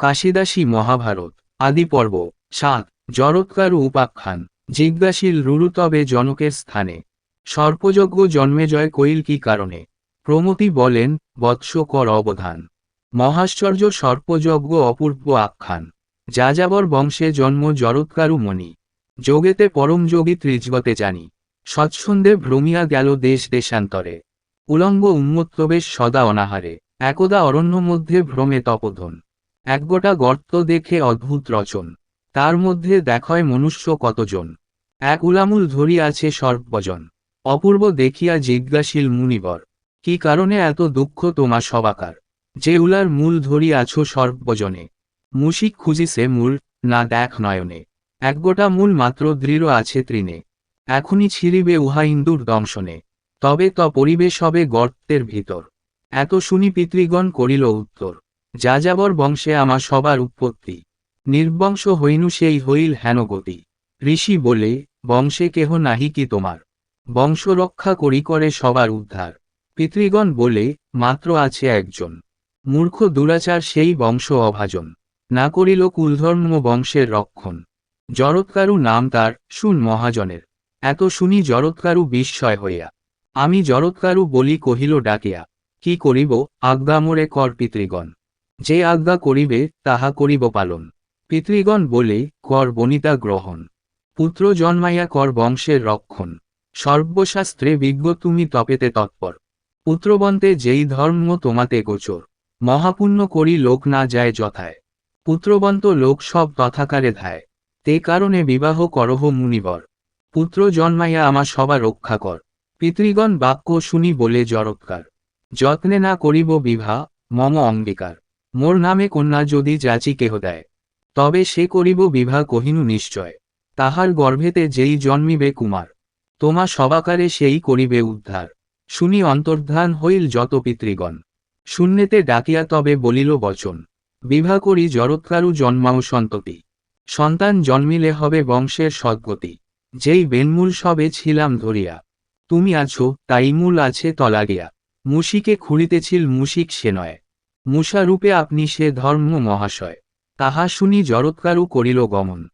কাশিদাসী মহাভারত, আদি পর্ব, সাত জরৎকারু উপাখ্যান, জিজ্ঞাসীল রুরুতবে জনকের স্থানে। সর্পযজ্ঞ জন্মেজয় কইল কি কারণে? প্রমতি বলেন, বৎস কর অবধান। মহাশ্চর্য সর্পযজ্ঞ অপূর্ব আখ্যান। যাযাবর বংশে জন্ম জরৎকারু মণি। যোগেতে পরম যোগী ত্রিজগতে জানি। স্বচ্ছন্দে ভ্রমিয়া গেল দেশ দেশান্তরে। উলঙ্গ উন্মত্তবেশ সদা অনাহারে। একদা অরণ্য মধ্যে ভ্রমে তপধন। একগোটা গর্ত দেখে অদ্ভুত রচন। তার মধ্যে দেখয় মনুষ্য কতজন। এক উলামুল ধরিয়াছে সর্বজন। অপূর্ব দেখিয়া জিজ্ঞাসীল মুনিবর, কি কারণে এত দুঃখ তোমা সবাকার? যে উলার মূল ধরি ধরিয়াছ সর্বজনে। মুশিক খুঁজিছে মূল, না দেখ নয়নে। একগোটা মূল মাত্র দৃঢ় আছে তৃণে। এখনই ছিড়িবে উহা ইন্দুর দংশনে। তবে ত পরিবেশ হবে গর্তের ভিতর। এত শুনি পিতৃগণ করিল উত্তর। যাযাবর বংশে আমার সবার উৎপত্তি। নির্বংশ হইনু সেই হইল হেন গতি ঋষি বলে, বংশে কেহ নাহি কি তোমার। বংশ রক্ষা করি করে সবার উদ্ধার। পিতৃগণ বলে, মাত্র আছে একজন। মূর্খ দুরাচার সেই বংশ অভাজন। না করিল কুলধর্ম বংশের রক্ষণ। জরৎকারু নাম তার শুন মহাজনের। এত শুনি জরৎকারু বিস্ময় হইয়া। আমি জরৎকারু বলি কহিল ডাকিয়া, কি করিব আজ্ঞা মোরে কর পিতৃগণ। যে আজ্ঞা করিবে, তাহা করিব পালন। পিতৃগণ বলে, কর বনিতা গ্রহণ। পুত্র জন্মাইয়া কর বংশের রক্ষণ। সর্বশাস্ত্রে বিজ্ঞ তুমি তপেতে তৎপর। পুত্রবন্তে যেই ধর্ম তোমাতে গোচর। মহাপুণ্য করি লোক না যায় যথায়। পুত্রবন্ত লোক সব তথাকারে ধায়। তে কারণে বিবাহ করহ মুনিবর। পুত্র জন্মাইয়া আমার সবার রক্ষা কর। পিতৃগণ বাক্য শুনি বলে জরৎকার। যত্নে না করিব বিভা, মম অঙ্গীকার। মোর নামে কন্যা যদি যাচি কেহ দেয়, তবে সে করিব বিভা কহিনু নিশ্চয়। তাহার গর্ভেতে যেই জন্মিবে কুমার, তোমা সবাকারে সেই করিবে উদ্ধার। শুনি অন্তর্ধান হইল যত পিতৃগণ। শূন্যেতে ডাকিয়া তবে বলিল, বচন বিভা করি জরৎকারু জন্মাও সন্ততি। সন্তান জন্মিলে হবে বংশের সদ্গতি। যেই বেনমূল সবে ছিলাম ধরিয়া, তুমি আছো, তাই মূল আছে তলাগিয়া। মুশিকে খুঁড়িতেছিল মুশিক সে নয়। মুষারূপে আপনি সে ধর্ম মহাশয়। তাহা শুনি জরৎকারু করিল গমন।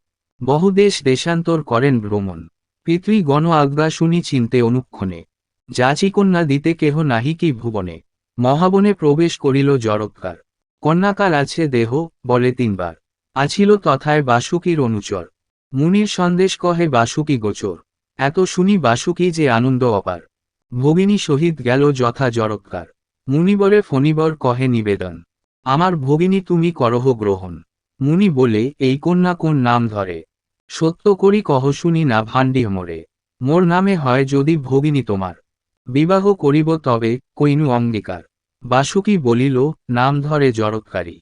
বহুদেশ দেশান্তর করেন ভ্রমণ। পিতৃগণ আজ্ঞা শুনি চিনতে অনুক্ষণে। যাচি কন্যা দিতে কেহ নাহি কি ভুবনে। মহাবনে প্রবেশ করিল জরৎকার। কন্যাকার আছে দেহ, বলে তিনবার। আছিল তথায় বাসুকীর অনুচর। মুনির সন্দেশ কহে বাসুকি গোচর। এত শুনি বাসুকি যে আনন্দ অপার। ভগিনী সহিত গেল যথা জরৎকার। মুনিবরে ফণিবর কহে নিবেদন, আমার ভগিনী তুমি করহ গ্রহণ। মুনি বলে, এই কন্যা কোন নাম ধরে? সত্য করি কহ শুনি না ভাণ্ডি মোরে। মোর নামে হয় যদি ভগিনী তোমার। বিবাহ করিব তবে কইনু অঙ্গীকার। বাসুকি বলিল, নাম ধরে জরৎকারী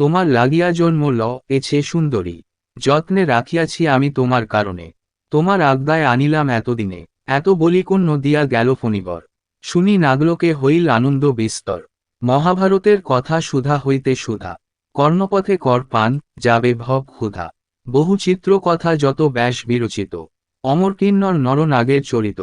তোমার লাগিয়া জন্ম ল এছে সুন্দরী। যত্নে রাখিয়াছি আমি তোমার কারণে। তোমার আজ্ঞায় আনিলাম এতদিনে। এত বলি কোন নদিয়া গেল ফণিবর। শুনি নাগলোকে হইল আনন্দ বিস্তর। মহাভারতের কথা সুধা হইতে সুধা। কর্ণপথে কর পান, যাবে ভব ক্ষুধা। বহু চিত্র কথা যত ব্যাস বিরচিত। অমর কিন্নর নরনাগের চরিত।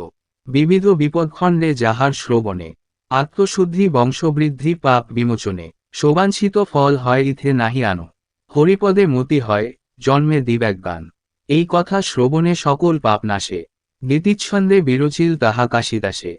বিবিধ বিপদখণ্ডে যাহার শ্রবণে। আত্মশুদ্ধি, বংশবৃদ্ধি, পাপ বিমোচনে। শোভাঞ্ছিত ফল হয় ইথে নাহি আনো। হরিপদে মতি হয়, জন্মে দিব্যাজ্ঞান। এই কথা শ্রবণে সকল পাপ নাশে। গীতিচ্ছন্দে বিরচিল তাহা কাশিদাসে।